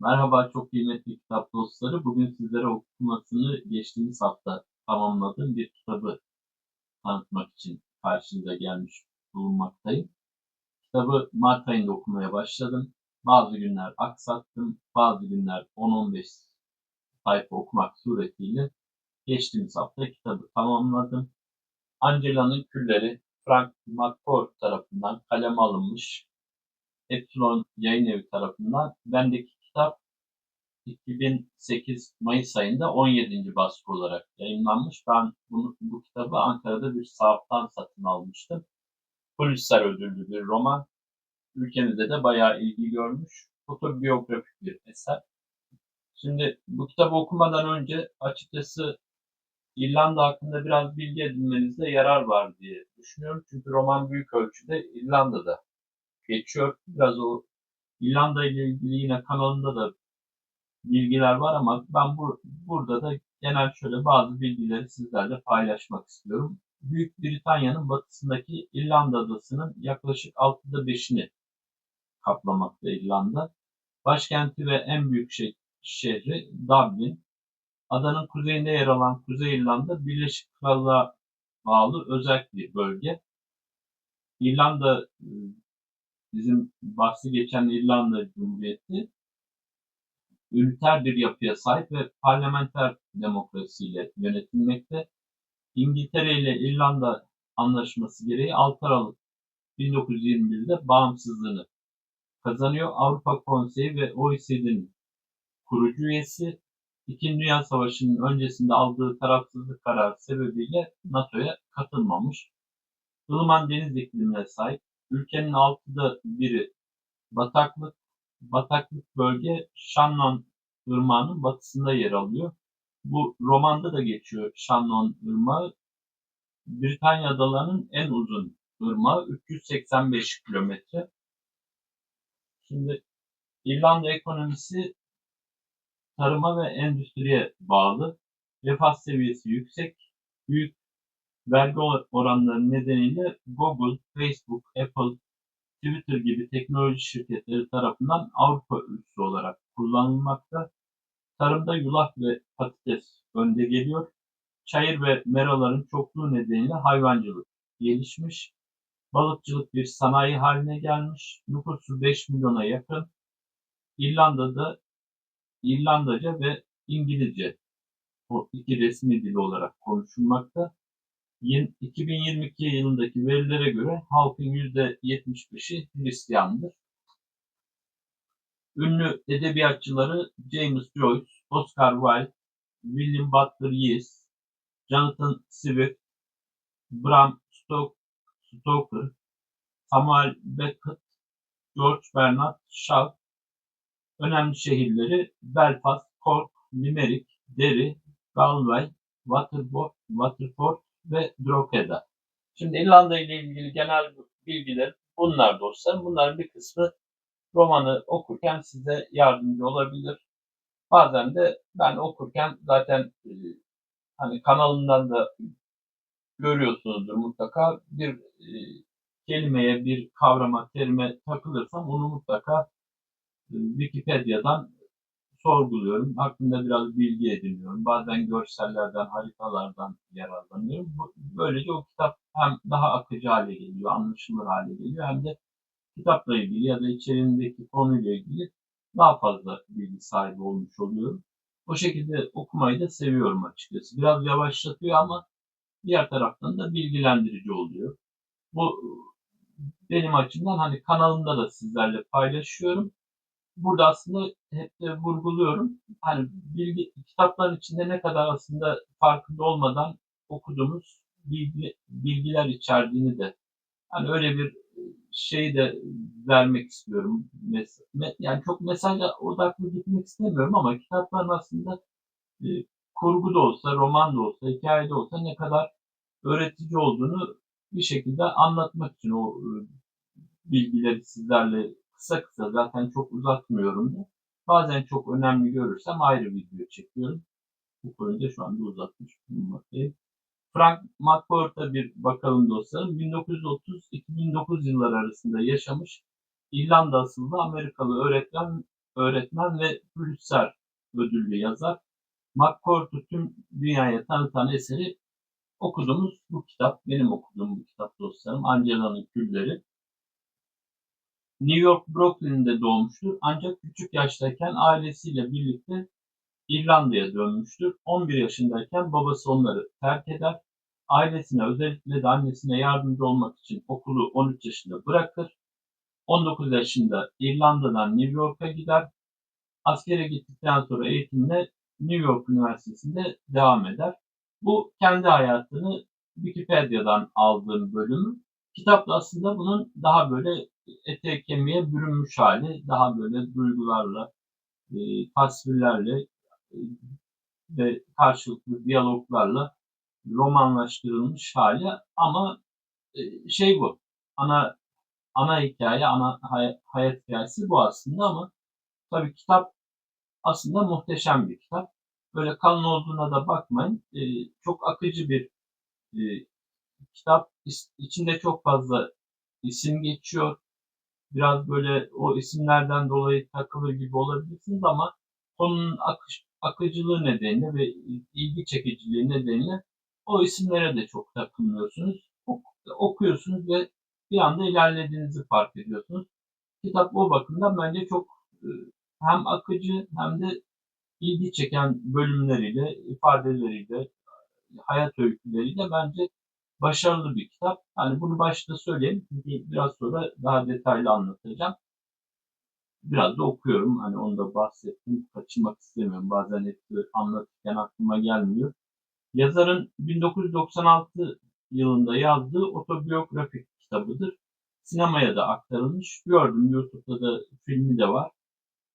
Merhaba çok kıymetli kitap dostları. Bugün sizlere okumasını geçtiğimiz hafta tamamladığım bir kitabı tanıtmak için karşınıza gelmiş bulunmaktayım. Kitabı Mart ayında okumaya başladım. Bazı günler aksattım, bazı günler 10-15 sayfa okumak suretiyle geçtiğimiz hafta kitabı tamamladım. Angela'nın Külleri Frank McCourt tarafından kaleme alınmış. Epsilon yayın evi tarafından bendeki kitap 2008 Mayıs ayında 17. baskı olarak yayınlanmış. Ben bunu, bu kitabı Ankara'da bir sahaftan satın almıştım. Pulitzer ödüllü bir roman. Ülkemizde de bayağı ilgi görmüş. Otobiyografik bir eser. Şimdi bu kitabı okumadan önce açıkçası İrlanda hakkında biraz bilgi edinmenizde yarar var diye düşünüyorum. Çünkü roman büyük ölçüde İrlanda'da geçiyor. Biraz o İrlanda ile ilgili yine kanalında da bilgiler var ama ben bur burada da genel şöyle bazı bilgileri sizlerle paylaşmak istiyorum. Büyük Britanya'nın batısındaki İrlanda adasının yaklaşık 6'da 5'ini kaplamakta İrlanda. Başkenti ve en büyük şehri Dublin. Adanın kuzeyinde yer alan Kuzey İrlanda Birleşik Krallığa bağlı özel bir bölge. İrlanda bizim bahsi geçen İrlanda Cumhuriyeti üniter bir yapıya sahip ve parlamenter demokrasiyle yönetilmekte. İngiltere ile İrlanda anlaşması gereği 6 Aralık 1921'de bağımsızlığını kazanıyor. Avrupa Konseyi ve OECD'nin kurucu üyesi. İkinci Dünya Savaşı'nın öncesinde aldığı tarafsızlık kararı sebebiyle NATO'ya katılmamış. Ilıman deniz iklimine sahip. Ülkenin altıda biri bataklık, bataklık bölge Shannon Irmağı'nın batısında yer alıyor. Bu romanda da geçiyor Shannon Irmağı. Britanya adalarının en uzun ırmağı 385 kilometre. Şimdi İrlanda ekonomisi tarıma ve endüstriye bağlı. Refah seviyesi yüksek. Büyük vergi oranları nedeniyle Google, Facebook, Apple, Twitter gibi teknoloji şirketleri tarafından Avrupa ülkesi olarak kullanılmakta. Tarımda yulaf ve patates önde geliyor. Çayır ve meraların çokluğu nedeniyle hayvancılık gelişmiş. Balıkçılık bir sanayi haline gelmiş. Nüfusu 5 milyona yakın. İrlanda'da İrlandaca ve İngilizce o iki resmi dil olarak konuşulmakta. 2022 yılındaki verilere göre halkın %75'i Hristiyandır. Ünlü edebiyatçıları James Joyce, Oscar Wilde, William Butler Yeats, Jonathan Swift, Bram Stoker, Samuel Beckett, George Bernard Shaw, önemli şehirleri Belfast, Cork, Limerick, Derry, Galway, Waterford, Waterford ve Drogheda. Şimdi İrlanda ile ilgili genel bilgiler bunlar dostlarım. Bunların bir kısmı romanı okurken size yardımcı olabilir. Bazen de ben okurken zaten e, hani kanalından da görüyorsunuzdur mutlaka bir e, kelimeye, bir kavrama, terime takılırsam onu mutlaka e, Wikipedia'dan sorguluyorum. Hakkında biraz bilgi ediniyorum. Bazen görsellerden, haritalardan yararlanıyorum. Böylece o kitap hem daha akıcı hale geliyor, anlaşılır hale geliyor hem de kitapla ilgili ya da içeriğindeki konuyla ilgili daha fazla bilgi sahibi olmuş oluyorum. O şekilde okumayı da seviyorum açıkçası. Biraz yavaşlatıyor ama diğer taraftan da bilgilendirici oluyor. Bu benim açımdan hani kanalımda da sizlerle paylaşıyorum. Burada aslında hep de vurguluyorum. Hani bilgi, kitapların içinde ne kadar aslında farkında olmadan okuduğumuz bilgi, bilgiler içerdiğini de hani öyle bir şeyi de vermek istiyorum. Yani çok mesaja odaklı gitmek istemiyorum ama kitapların aslında e, kurgu da olsa, roman da olsa, hikaye de olsa ne kadar öğretici olduğunu bir şekilde anlatmak için o e, bilgileri sizlerle kısa kısa zaten çok uzatmıyorum da. Bazen çok önemli görürsem ayrı video çekiyorum. Bu konuyu da şu anda uzatmış bulunmaktayım. Frank McCourt'a bir bakalım dostlarım. 1930-2009 yılları arasında yaşamış İrlanda asıllı Amerikalı öğretmen öğretmen ve Pulitzer ödüllü yazar. McCourt'u tüm dünyaya tanıtan eseri okuduğumuz bu kitap. Benim okuduğum bu kitap dostlarım. Angela'nın Külleri. New York Brooklyn'de doğmuştur. Ancak küçük yaştayken ailesiyle birlikte İrlanda'ya dönmüştür. 11 yaşındayken babası onları terk eder. Ailesine özellikle de annesine yardımcı olmak için okulu 13 yaşında bırakır. 19 yaşında İrlanda'dan New York'a gider. Askere gittikten sonra eğitimine New York Üniversitesi'nde devam eder. Bu kendi hayatını Wikipedia'dan aldığım bölümü. Kitap da aslında bunun daha böyle ete kemiğe bürünmüş hali, daha böyle duygularla, e, tasvirlerle e, ve karşılıklı diyaloglarla romanlaştırılmış hali ama e, şey bu, ana ana hikaye, ana hay- hayat hikayesi bu aslında ama tabii kitap aslında muhteşem bir kitap. Böyle kalın olduğuna da bakmayın. E, çok akıcı bir e, kitap. İçinde çok fazla isim geçiyor. Biraz böyle o isimlerden dolayı takılır gibi olabilirsiniz ama konunun akış, akıcılığı nedeniyle ve ilgi çekiciliği nedeniyle o isimlere de çok takılmıyorsunuz. Ok- okuyorsunuz ve bir anda ilerlediğinizi fark ediyorsunuz. Kitap o bakımdan bence çok e, hem akıcı hem de ilgi çeken bölümleriyle, ifadeleriyle, hayat öyküleriyle bence başarılı bir kitap. Hani bunu başta söyleyeyim çünkü biraz sonra daha detaylı anlatacağım. Biraz da okuyorum. Hani onu da bahsettim. Kaçırmak istemiyorum. Bazen hepsi anlatırken aklıma gelmiyor. Yazarın 1996 yılında yazdığı otobiyografik kitabıdır. Sinemaya da aktarılmış. Gördüm YouTube'da da filmi de var.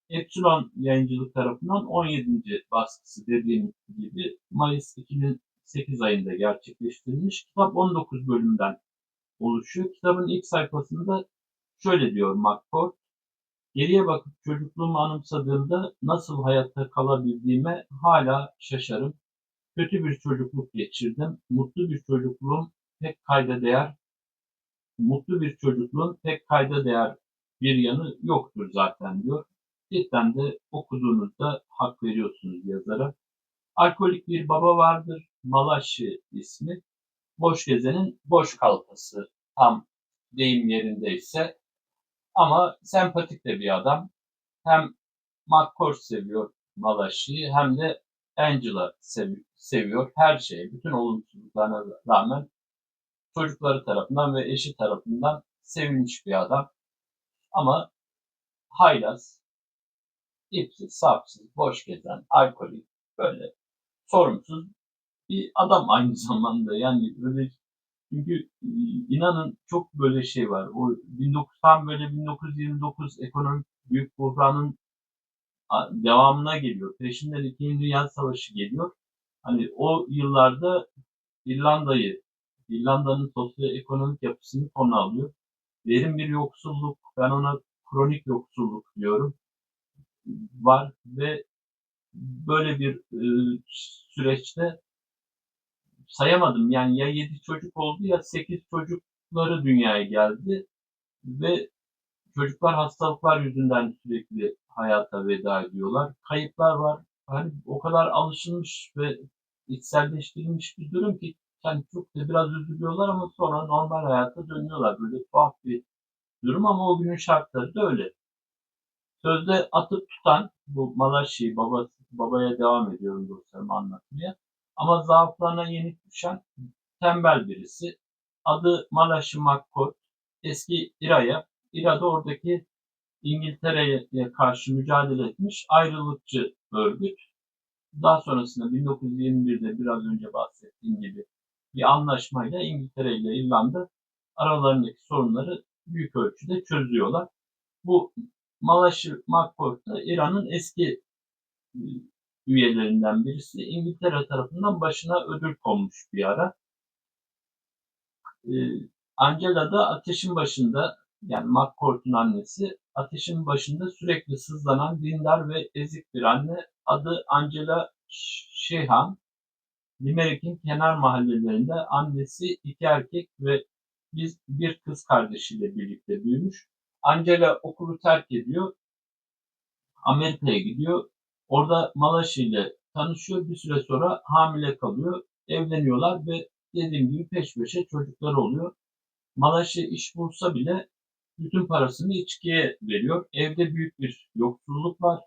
Epsilon yayıncılık tarafından 17. baskısı dediğim gibi Mayıs 2008 ayında gerçekleştirilmiş. Kitap 19 bölümden oluşuyor. Kitabın ilk sayfasında şöyle diyor McCord. Geriye bakıp çocukluğumu anımsadığımda nasıl hayatta kalabildiğime hala şaşarım. Kötü bir çocukluk geçirdim. Mutlu bir çocukluğum pek kayda değer. Mutlu bir çocukluğun pek kayda değer bir yanı yoktur zaten diyor. Cidden de okuduğunuzda hak veriyorsunuz yazara. Alkolik bir baba vardır. Malaşı ismi. Boş gezenin boş kalfası tam deyim yerindeyse. Ama sempatik de bir adam. Hem McCord seviyor Malaşı'yı hem de Angela sev- seviyor. Her şeyi, bütün olumsuzluklarına rağmen çocukları tarafından ve eşi tarafından sevilmiş bir adam. Ama haylaz, ipsiz, sapsız, boş gezen, alkolik, böyle sorumsuz bir adam aynı zamanda. Yani böyle çünkü e, inanın çok böyle şey var. O 19 tam böyle 1929 ekonomik büyük buhranın devamına geliyor. Peşinden İkinci Dünya Savaşı geliyor. Hani o yıllarda İrlanda'yı, İrlanda'nın sosyoekonomik yapısını konu alıyor. Derin bir yoksulluk, ben ona kronik yoksulluk diyorum, var ve böyle bir e, süreçte sayamadım. Yani ya 7 çocuk oldu ya 8 çocukları dünyaya geldi ve çocuklar hastalıklar yüzünden sürekli hayata veda ediyorlar. Kayıplar var. Hani o kadar alışılmış ve içselleştirilmiş bir durum ki yani çok da biraz üzülüyorlar ama sonra normal hayata dönüyorlar. Böyle tuhaf bir durum ama o günün şartları da öyle. Sözde atıp tutan bu Malaşi baba, babaya devam ediyorum dostlarım anlatmaya. Ama zaaflarına yenik düşen tembel birisi. Adı Malachi McCord. Eski İRA'ya, İRA'da oradaki İngiltere'ye karşı mücadele etmiş ayrılıkçı örgüt. Daha sonrasında 1921'de biraz önce bahsettiğim gibi bir anlaşmayla İngiltere ile İrlanda aralarındaki sorunları büyük ölçüde çözüyorlar. Bu Malachi McCord da İran'ın eski üyelerinden birisi. İngiltere tarafından başına ödül konmuş bir ara. Ee, Angela da ateşin başında yani McCord'un annesi ateşin başında sürekli sızlanan dindar ve ezik bir anne. Adı Angela Sheehan. Limerick'in kenar mahallelerinde annesi iki erkek ve biz bir kız kardeşiyle birlikte büyümüş. Angela okulu terk ediyor. Amerika'ya gidiyor. Orada Malaşı ile tanışıyor. Bir süre sonra hamile kalıyor. Evleniyorlar ve dediğim gibi peş peşe çocuklar oluyor. Malaşı iş bulsa bile bütün parasını içkiye veriyor. Evde büyük bir yoksulluk var.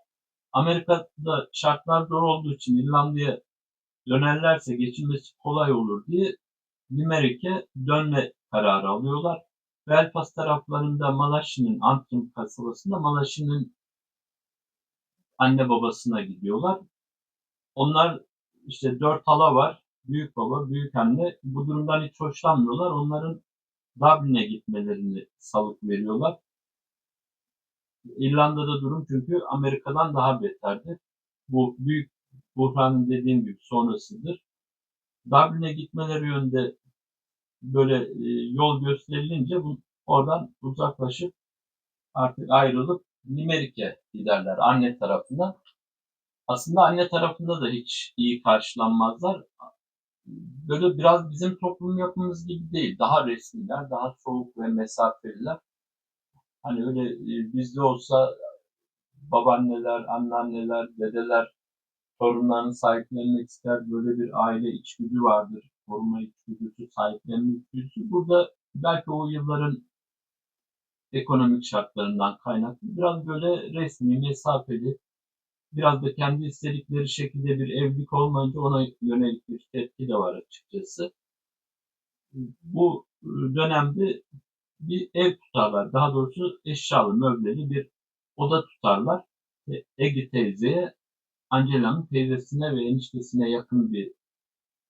Amerika'da şartlar zor olduğu için İrlanda'ya dönerlerse geçinmesi kolay olur diye Limerick'e dönme kararı alıyorlar. Belfast taraflarında Malashi'nin Antrim kasabasında Malashi'nin anne babasına gidiyorlar. Onlar işte dört hala var. Büyük baba, büyük anne. Bu durumdan hiç hoşlanmıyorlar. Onların Dublin'e gitmelerini salık veriyorlar. İrlanda'da durum çünkü Amerika'dan daha beterdi. Bu büyük buhranın dediğim gibi sonrasıdır. Dublin'e gitmeleri yönde böyle e, yol gösterilince bu, oradan uzaklaşıp artık ayrılıp Limerick'e giderler anne tarafına. Aslında anne tarafında da hiç iyi karşılanmazlar. Böyle biraz bizim toplum yapımız gibi değil. Daha resmiler, daha soğuk ve mesafeliler. Hani öyle e, bizde olsa babaanneler, anneanneler, dedeler torunlarını sahiplenmek ister. Böyle bir aile içgüdü vardır. Koruma içgüdüsü, sahiplenme içgüdüsü. Burada belki o yılların ekonomik şartlarından kaynaklı biraz böyle resmi, mesafeli, biraz da kendi istedikleri şekilde bir evlilik olmayınca ona yönelik bir tepki de var açıkçası. Bu dönemde bir ev tutarlar. Daha doğrusu eşyalı, möbleli bir oda tutarlar. Egi teyzeye Angela'nın teyzesine ve eniştesine yakın bir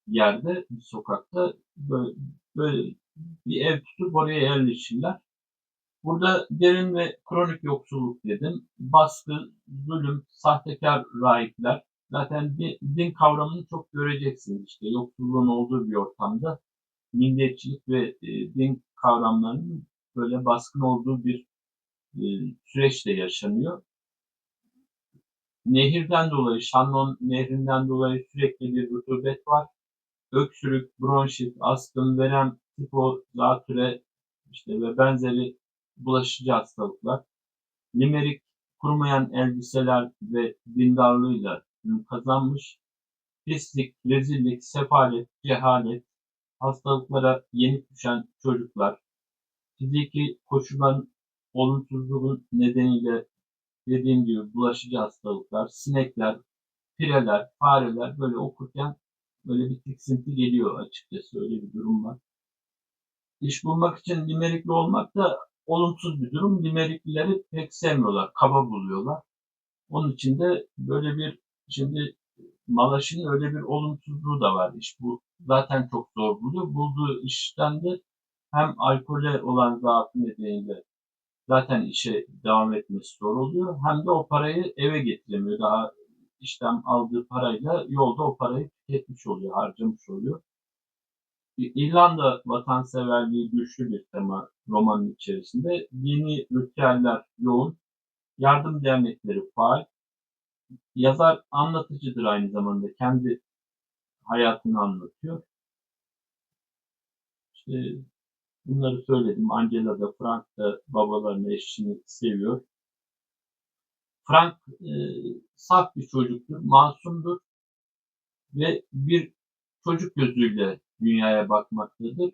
yerde, bir sokakta böyle, böyle bir ev tutup oraya yerleşirler. Burada derin ve kronik yoksulluk dedim. Baskı, zulüm, sahtekar rahipler. Zaten din, kavramını çok göreceksiniz işte yoksulluğun olduğu bir ortamda milliyetçilik ve e, din kavramlarının böyle baskın olduğu bir e, süreçte yaşanıyor. Nehirden dolayı, Shannon nehrinden dolayı sürekli bir rutubet var. Öksürük, bronşit, astım, verem, tifo, zatüre işte ve benzeri bulaşıcı hastalıklar. Limerick kurumayan elbiseler ve dindarlığıyla ün kazanmış. Pislik, rezillik, sefalet, cehalet, hastalıklara yenik düşen çocuklar, fiziki koşulların olumsuzluğun nedeniyle dediğim gibi bulaşıcı hastalıklar, sinekler, pireler, fareler böyle okurken böyle bir tiksinti geliyor açıkçası öyle bir durum var. İş bulmak için limerikli olmak da olumsuz bir durum. Limeriklileri pek sevmiyorlar, kaba buluyorlar. Onun için de böyle bir şimdi Malaş'ın öyle bir olumsuzluğu da var. İş bu zaten çok zor buluyor. Bulduğu işten de hem alkole olan zaafı nedeniyle zaten işe devam etmesi zor oluyor. Hem de o parayı eve getiremiyor. Daha işten aldığı parayla yolda o parayı tüketmiş oluyor, harcamış oluyor. İrlanda vatanseverliği güçlü bir tema romanın içerisinde. Dini ritüeller yoğun, yardım dernekleri faal. Yazar anlatıcıdır aynı zamanda. Kendi hayatını anlatıyor. İşte bunları söyledim. Angela da Frank da babalarını, eşini seviyor. Frank e, saf bir çocuktur, masumdur ve bir çocuk gözüyle dünyaya bakmaktadır.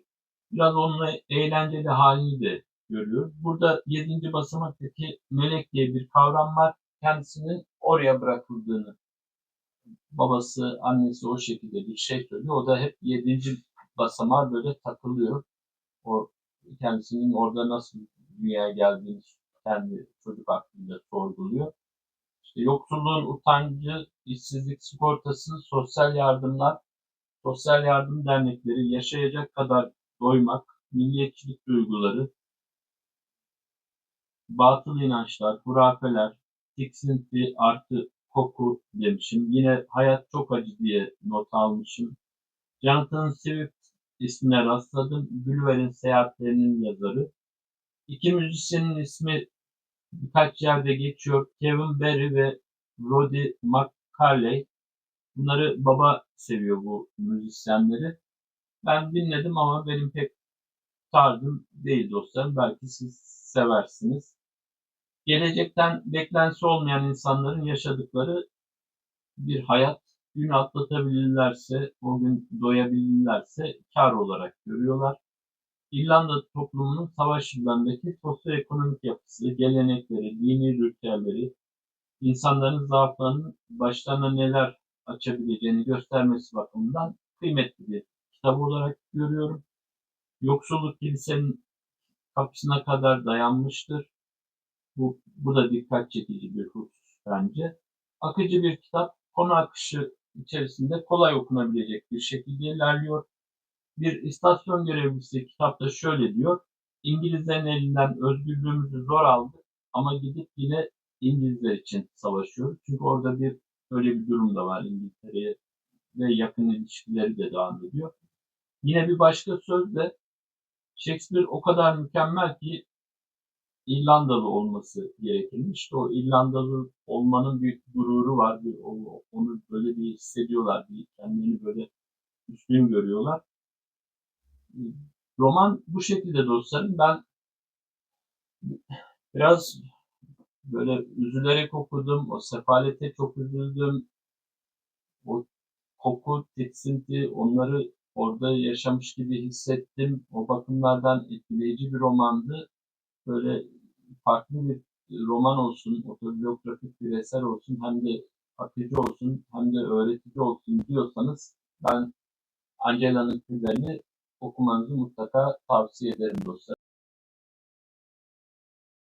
Biraz onun eğlenceli halini de görüyor. Burada yedinci basamaktaki melek diye bir kavram var. Kendisinin oraya bırakıldığını babası, annesi o şekilde bir şey söylüyor. O da hep yedinci basamağa böyle takılıyor. O kendisinin orada nasıl dünyaya geldiğini kendi çocuk aklında sorguluyor. İşte yoksulluğun utancı, işsizlik sigortası, sosyal yardımlar, sosyal yardım dernekleri, yaşayacak kadar doymak, milliyetçilik duyguları, batıl inançlar, hurafeler, tiksinti artı koku demişim. Yine hayat çok acı diye not almışım. Jonathan Swift ismine rastladım. Gulliver'in seyahatlerinin yazarı. İki müzisyenin ismi birkaç yerde geçiyor. Kevin Barry ve Roddy McCarley. Bunları baba seviyor bu müzisyenleri. Ben dinledim ama benim pek tarzım değil dostlarım. Belki siz seversiniz. gelecekten beklentisi olmayan insanların yaşadıkları bir hayat gün atlatabilirlerse, o gün doyabilirlerse kar olarak görüyorlar. İrlanda toplumunun savaş yıllarındaki sosyoekonomik yapısı, gelenekleri, dini ritüelleri, insanların zaaflarının başlarına neler açabileceğini göstermesi bakımından kıymetli bir kitap olarak görüyorum. Yoksulluk kilisenin kapısına kadar dayanmıştır. Bu, bu da dikkat çekici bir husus bence. Akıcı bir kitap, konu akışı içerisinde kolay okunabilecek bir şekilde ilerliyor. Bir istasyon görevlisi kitapta şöyle diyor. İngilizlerin elinden özgürlüğümüzü zor aldık ama gidip yine İngilizler için savaşıyoruz. Çünkü orada bir öyle bir durum da var İngiltere'ye ve yakın ilişkileri de devam ediyor. Yine bir başka sözle Shakespeare o kadar mükemmel ki İrlandalı olması gerekirmiş. O İrlandalı olmanın bir gururu var. Bir, onu böyle bir hissediyorlar. Bir kendilerini böyle üstün görüyorlar. Roman bu şekilde dostlarım. Ben biraz böyle üzülerek okudum. O sefalete çok üzüldüm. O koku, tiksinti onları orada yaşamış gibi hissettim. O bakımlardan etkileyici bir romandı. Böyle farklı bir roman olsun, otobiyografik bir eser olsun, hem de akıcı olsun, hem de öğretici olsun diyorsanız ben Angela'nın küllerini okumanızı mutlaka tavsiye ederim dostlar.